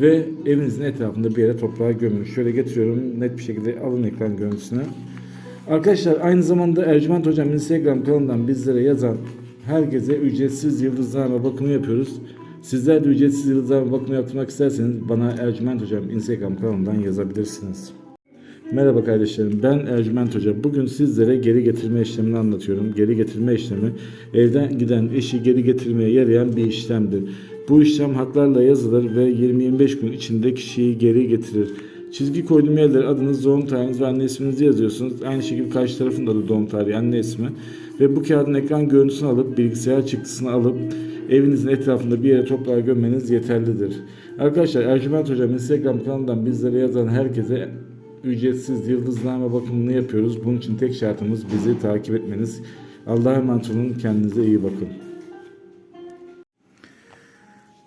ve evinizin etrafında bir yere toprağa gömün. Şöyle getiriyorum net bir şekilde alın ekran görüntüsünü. Arkadaşlar aynı zamanda Ercüment Hocam Instagram kanalından bizlere yazan herkese ücretsiz yıldızlarla bakımı yapıyoruz. Sizler de ücretsiz yıldızlarla bakımı yaptırmak isterseniz bana Ercüment Hocam Instagram kanalından yazabilirsiniz. Merhaba kardeşlerim ben Ercüment Hoca. Bugün sizlere geri getirme işlemini anlatıyorum. Geri getirme işlemi evden giden eşi geri getirmeye yarayan bir işlemdir. Bu işlem haklarla yazılır ve 20-25 gün içinde kişiyi geri getirir. Çizgi koyduğum yerlere adınız, doğum tarihiniz ve anne isminizi yazıyorsunuz. Aynı şekilde karşı tarafın da doğum tarihi, anne ismi. Ve bu kağıdın ekran görüntüsünü alıp bilgisayar çıktısını alıp evinizin etrafında bir yere toprağa gömmeniz yeterlidir. Arkadaşlar Ercüment Hocam Instagram kanalından bizlere yazan herkese ücretsiz yıldızname bakımını yapıyoruz. Bunun için tek şartımız bizi takip etmeniz. Allah'a emanet olun. Kendinize iyi bakın.